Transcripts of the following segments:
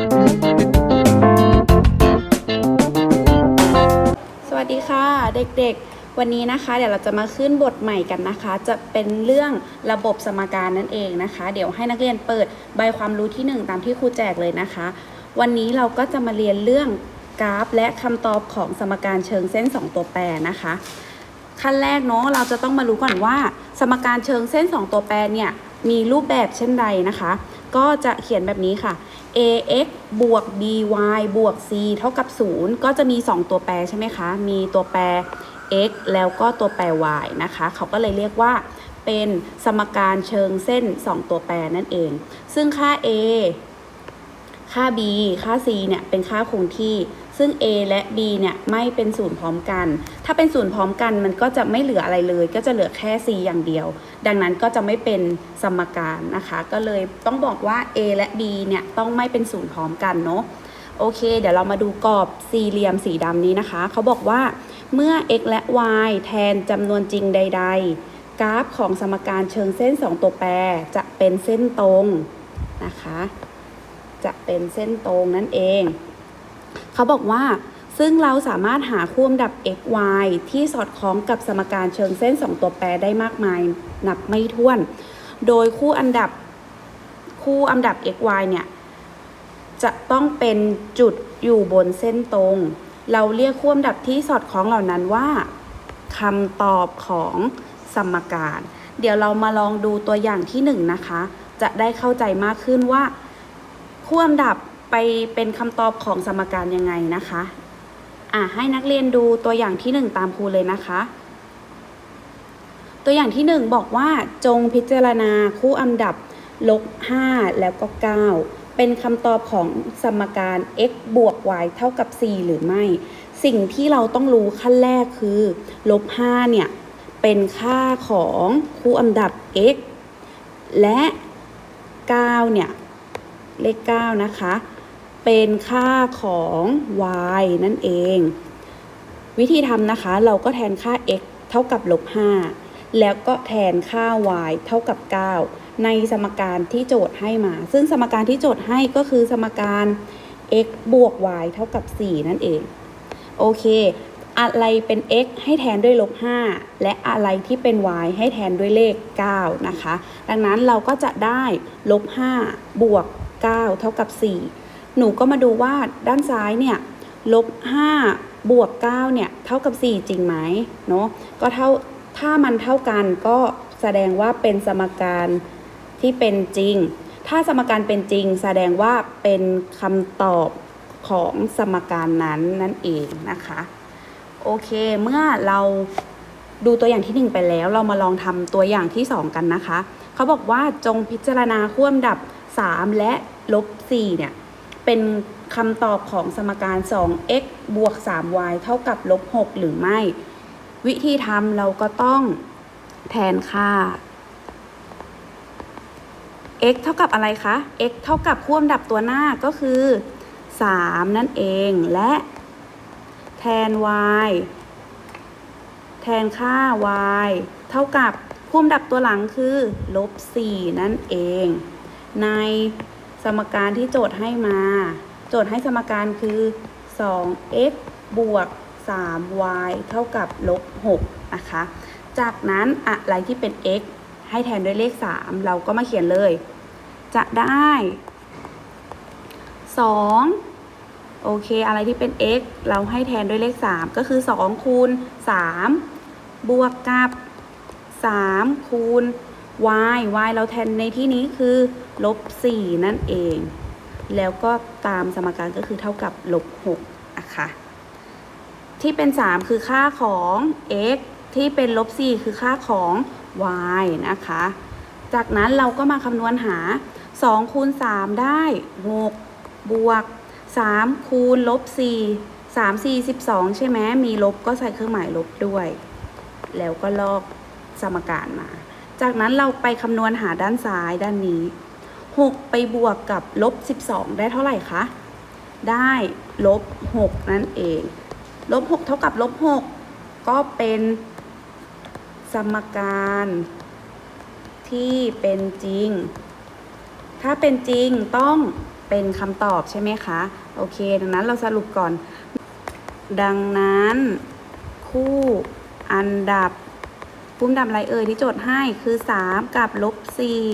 สวัสดีค่ะเด็กๆ วันนี้นะคะ เดี๋ยวเราจะมาขึ้นบทใหม่กันนะคะ จะเป็นเรื่องระบบสมการนั่นเองนะคะ เดี๋ยวให้นักเรียนเปิดใบความรู้ที่ 1 ตามที่ครูแจกเลยนะคะ วันนี้เราก็จะมาเรียนเรื่องกราฟ และคำตอบของสมการเชิงเส้น 2 ตัวแปรนะคะขั้นแรกเนาะเราจะต้องมารู้ก่อนว่า สมการเชิงเส้น 2 ตัวแปรเนี่ยมีรูปแบบเช่นใดนะคะ ก็จะเขียนแบบนี้ค่ะ ax บวก by บวก c เท่ากับ 0 ก็จะมี 2 ตัวแปรใช่ไหมคะ มีตัวแปร x แล้วก็ตัวแปร y นะคะ เขาก็เลยเรียกว่าเป็นสมการเชิงเส้น 2 ตัวแปรนั่นเอง ซึ่งค่า a ค่า b ค่า c เนี่ย เป็นค่าคงที่ ซึ่ง a และ b เนี่ยไม่เป็นศูนย์พร้อมกัน ถ้าเป็นศูนย์พร้อมกันมันก็จะไม่เหลืออะไรเลย ก็จะเหลือแค่ c อย่างเดียว ดังนั้นก็จะไม่เป็นสมการนะคะ ก็เลยต้องบอกว่า a และ b เนี่ยต้องไม่เป็นศูนย์พร้อมกันเนาะโอเค เดี๋ยวเรามาดูกรอบสี่เหลี่ยมสีดำนี้นะคะ เขาบอกว่าเมื่อ x และ y แทนจำนวนจริงใด ๆ กราฟของสมการเชิงเส้น 2 ตัวแปรจะเป็นเส้นตรงนะคะ จะเป็นเส้นตรงนั่นเอง เขาบอกว่า ซึ่งเราสามารถหาคู่อันดับ x y ที่สอดคล้องกับสมการเชิงเส้น 2 ตัวแปรได้มากมาย นับไม่ถ้วน โดยคู่อันดับคู่อันดับ x y เนี่ย จะต้องเป็นจุดอยู่บนเส้นตรง เราเรียกคู่อันดับที่สอดคล้องเหล่านั้นว่าคำตอบของสมการ เดี๋ยวเรามาลองดูตัวอย่างที่หนึ่งนะคะ จะได้เข้าใจมากขึ้นว่าคู่อันดับ ไปเป็นคำตอบของสมการยังไงนะคะอะให้นักเรียนดูตัวอย่างที่หนึ่งตามครูเลยนะคะ ตัวอย่างที่หนึ่งบอกว่าจงพิจารณาคู่อันดับลบ5แล้วก็ 9 เป็นคำตอบของสมการ x บวก y เท่ากับ 4 หรือไม่ สิ่งที่เราต้องรู้ขั้นแรกคือลบ5เนี่ย เป็นค่าของคู่อันดับ x และ 9 เนี่ย เลข 9 นะคะ เป็นค่าของ y นั่นเอง วิธีทำนะคะเราก็แทนค่า x เท่ากับลบ5แล้วก็แทนค่า y เท่ากับ 9 ในสมการที่โจทย์ให้มา ซึ่งสมการที่โจทย์ให้ก็คือสมการ x บวก y เท่ากับ 4 นั่นเอง โอเค อะไรเป็น x ให้แทนด้วยลบ 5 และอะไรที่เป็น y ให้แทนด้วยเลข 9 นะคะ ดังนั้นเราก็จะได้ลบ 5 บวก 9 เท่ากับ 4 หนูก็มาดูว่าด้านซ้ายเนี่ยลบ5บวก9เนี่ยเท่ากับ 4 จริงไหมเนาะก็เท่าถ้ามันเท่ากันก็แสดงว่าเป็นสมการที่เป็นจริง ถ้าสมการเป็นจริง แสดงว่าเป็นคำตอบของสมการนั้นนั่นเองนะคะ โอเค เมื่อเราดูตัวอย่างที่ 1 ไปแล้ว เรามาลองทำตัวอย่างที่ 2 กันนะคะ เขาบอกว่าจงพิจารณาคู่อันดับ 3 และลบ4เนี่ย เป็นคำตอบของสมการ 2x บวก 3y เท่ากับลบ 6 หรือไม่ วิธีทำเราก็ต้องแทนค่า x เท่ากับอะไรคะ x เท่ากับคู่อันดับตัวหน้าก็คือ 3 นั่นเองและแทน y แทนค่า y เท่ากับคู่อันดับตัวหลังคือลบ 4 นั่นเอง ใน สมการที่โจทย์ให้มา โจทย์ให้สมการคือ 2x บวก 3y เท่ากับลบ6นะคะ จากนั้นอะไรที่เป็น x ให้แทนด้วยเลข 3 เราก็มาเขียนเลย จะได้ 2 โอเค อะไรที่เป็น x เราให้แทนด้วยเลข 3 ก็คือ 2 คูณ 3 บวกกับ 3 คูณ y y เราแทนในที่นี้คือลบ4นั่นเอง แล้วก็ตามสมการก็คือเท่ากับลบ6นะคะที่เป็น 3 คือค่าของ x ที่เป็นลบ4คือค่าของ y นะคะ จากนั้นเราก็มาคำนวณหา 2 คูณ 3 ได้ 6 บวก 3 คูณลบ 4 3 4 12 ใช่ไหมมีลบก็ใส่เครื่องหมายลบด้วย แล้วก็ลอกสมการมา จากนั้นเราไปคำนวณหาด้านซ้ายด้านนี้ 6 ไปบวกกับลบ 12 ได้เท่าไหร่คะ ได้ลบ 6 นั่นเอง ลบ 6 เท่ากับลบ 6 ก็เป็นสมการที่เป็นจริง ถ้าเป็นจริงต้องเป็นคำตอบใช่ไหมคะ โอเค ดังนั้นเราสรุปก่อน ดังนั้น คู่อันดับ พุ่มดับอะไรเอ่ยที่โจทย์ให้คือ 3 กับลบ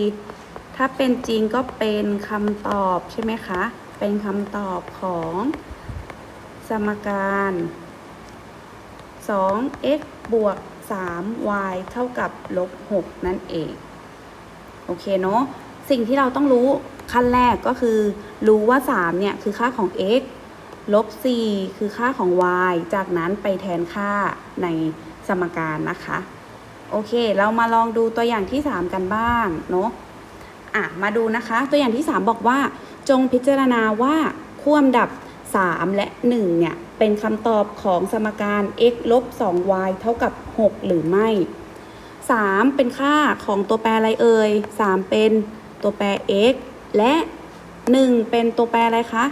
4ถ้าเป็นจริงก็เป็นคำตอบใช่ไหมคะ เป็นคำตอบของสมการ 2x บวก 3y เท่ากับลบ 6 นั่นเอง โอเคเนาะ สิ่งที่เราต้องรู้ขั้นแรกก็คือ รู้ว่า 3 เนี่ย คือค่าของ x ลบ 4 คือค่าของ y จากนั้นไปแทนค่าในสมการนะคะ โอเค เรามาลองดูตัวอย่างที่ 3 กันบ้างเนาะอะมาดูนะคะ ตัวอย่างที่ 3 บอกว่า จงพิจารณาว่าคู่อำดับ 3 และ 1 เนี่ย เป็นคำตอบของสมการ x ลบ 2y เท่ากับ 6 หรือไม่ 3 เป็นค่าของตัวแปรอะไรเอ่ย 3 เป็นตัวแปร x และ 1 เป็นตัวแปรอะไรคะ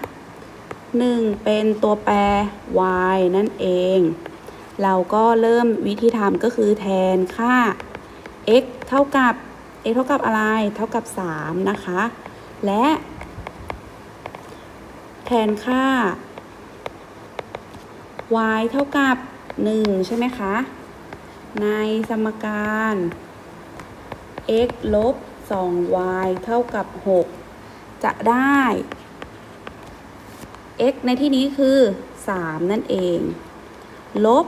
1 เป็นตัวแปร y นั่นเอง เราก็เริ่มวิธีทำก็คือแทนค่า x เท่ากับ x เท่ากับอะไร เท่ากับ 3 นะคะ และ แทนค่า y เท่ากับ 1 ใช่ไหมคะ ในสมการ x ลบ 2y เท่ากับ 6 จะได้ x ในที่นี้คือ 3 นั่นเอง ลบ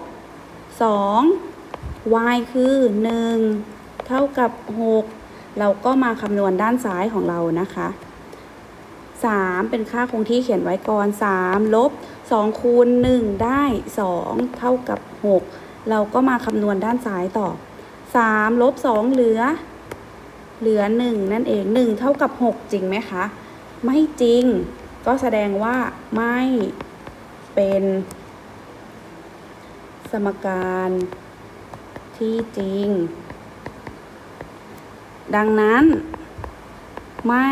2 y คือ 1 เท่ากับ 6 เราก็มาคำนวณด้านซ้ายของเรานะคะ 3 เป็นค่าคงที่เขียนไว้ก่อน 3 ลบ 2 คูณ 1 ได้ 2 เท่ากับ 6 เราก็มาคำนวณด้านซ้ายต่อ 3 ลบ 2 เหลือ เหลือ 1 นั่นเอง 1 เท่ากับ 6 จริงไหมคะ ไม่จริง ก็แสดงว่าไม่เป็น สมการที่จริง ดังนั้น ไม่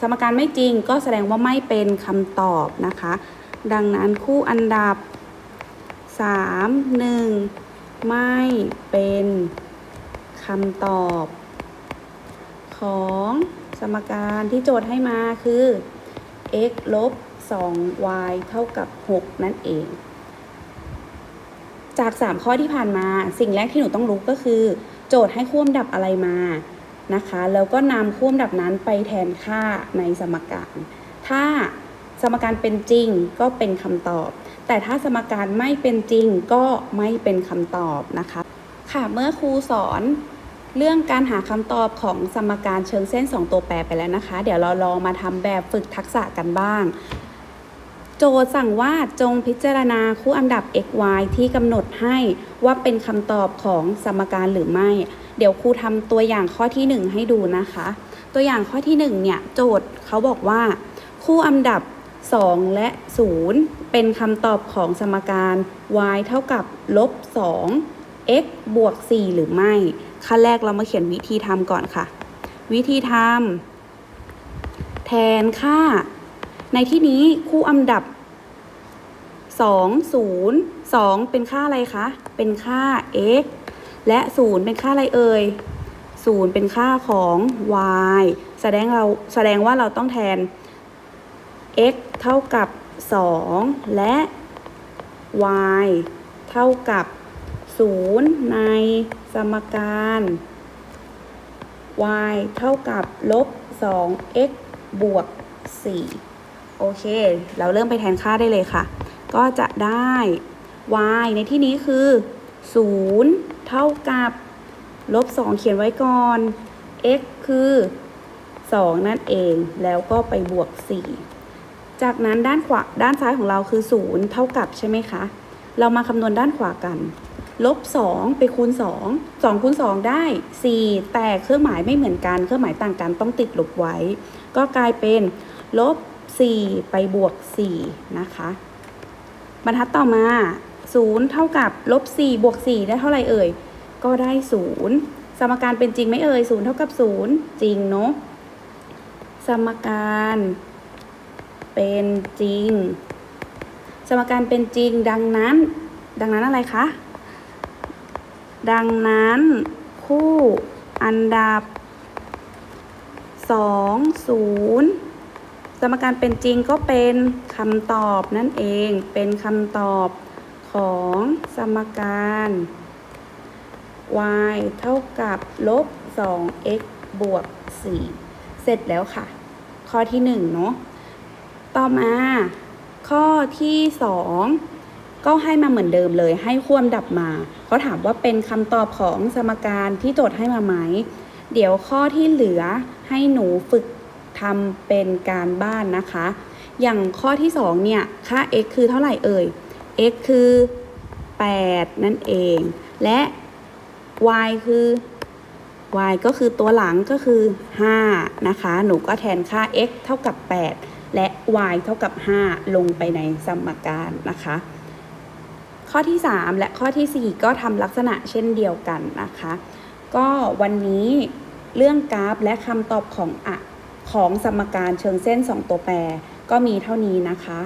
สมการไม่จริงก็แสดงว่าไม่เป็นคำตอบนะคะ ดังนั้นคู่อันดับ 3 1 ไม่เป็นคำตอบของสมการที่โจทย์ให้มาคือ x ลบ 2y เท่ากับ 6 นั่นเอง จาก 3 ข้อที่ผ่านมา สิ่งแรกที่หนูต้องรู้ก็คือ โจทย์ให้คู่อำดับอะไรมานะคะ แล้วก็นำคู่อำดับนั้นไปแทนค่าในสมการ ถ้าสมการเป็นจริงก็เป็นคำตอบ แต่ถ้าสมการไม่เป็นจริงก็ไม่เป็นคำตอบนะคะ ค่ะเมื่อครูสอนเรื่องการหาคำตอบของสมการเชิงเส้น 2 ตัวแปรไปแล้วนะคะ เดี๋ยวเราลองมาทำแบบฝึกทักษะกันบ้าง โจทย์สั่งว่าจงพิจารณาคู่อันดับ x y ที่กำหนดให้ว่าเป็นคำตอบของสมการหรือไม่ เดี๋ยวครูทำตัวอย่างข้อที่ 1 ให้ดูนะคะ ตัวอย่างข้อที่1เนี่ยโจทย์เขาบอกว่า คู่อันดับ 2 และ 0 เป็นคำตอบของสมการ y เท่ากับลบ2 x บวก 4 หรือไม่ ขั้นแรกเรามาเขียนวิธีทำก่อนค่ะ วิธีทำแทนค่า ในที่นี้คู่อันดับ 2 0 2 เป็นค่าอะไรคะ เป็นค่า x และ 0 เป็นค่าอะไรเอ่ย 0 เป็นค่าของ y แสดงเราแสดงว่าเราต้องแทน x เท่ากับ 2 และ y เท่ากับ 0 ในสมการ y เท่ากับลบ 2x บวก 4 โอเค เราเริ่มไปแทนค่าได้เลยค่ะ ก็จะได้ y ในที่นี้คือ 0 เท่ากับลบ 2 เขียนไว้ก่อน x คือ 2 นั่นเอง แล้วก็ไปบวก 4 จากนั้นด้านขวาด้านซ้ายของเราคือ 0 เท่ากับใช่ไหมคะ เรามาคำนวณด้านขวากัน ลบ 2 ไปคูณ 2 2คูณ2 ได้ 4 แต่เครื่องหมายไม่เหมือนกัน เครื่องหมายต่างกันต้องติดลบไว้ ก็กลายเป็นลบ 4 ไปบวก 4 นะคะ บรรทัดต่อมา 0 เท่ากับลบ4บวก 4 ได้เท่าไหร่เอ่ย ก็ได้ 0 สมการเป็นจริงไหมเอ่ย 0 เท่ากับ 0 จริงเนาะ สมการเป็นจริง สมการเป็นจริงดังนั้น ดังนั้นอะไรคะ ดังนั้นคู่อันดับ 2 0 สมการเป็นจริงก็เป็นคำตอบนั่นเอง เป็นคำตอบของสมการ y เท่ากับลบ 2x บวก 4 เสร็จแล้วค่ะ ข้อที่ 1 เนาะ ต่อมา ข้อที่ 2 ก็ให้มาเหมือนเดิมเลย ให้ควมดับมา เขาถามว่าเป็นคำตอบของสมการที่โจทย์ให้มาไหม เดี๋ยวข้อที่เหลือให้หนูฝึก ทำเป็นการบ้านนะคะ อย่างข้อที่ 2 เนี่ย ค่า x คือเท่าไหร่เอ่ย x คือ 8 นั่นเอง และ y คือ y ก็คือตัวหลังก็คือ 5 นะคะ หนูก็แทนค่า x เท่ากับ 8 และ y เท่ากับ 5 ลงไปในสมการนะคะ ข้อที่ 3 และข้อทีสี่4 ก็ทำลักษณะเช่นเดียวกันนะคะ ก็วันนี้เรื่องกราฟและคำตอบของอะ ของสมการเชิงเส้น 2 ตัวแปรก็มีเท่านี้นะคะ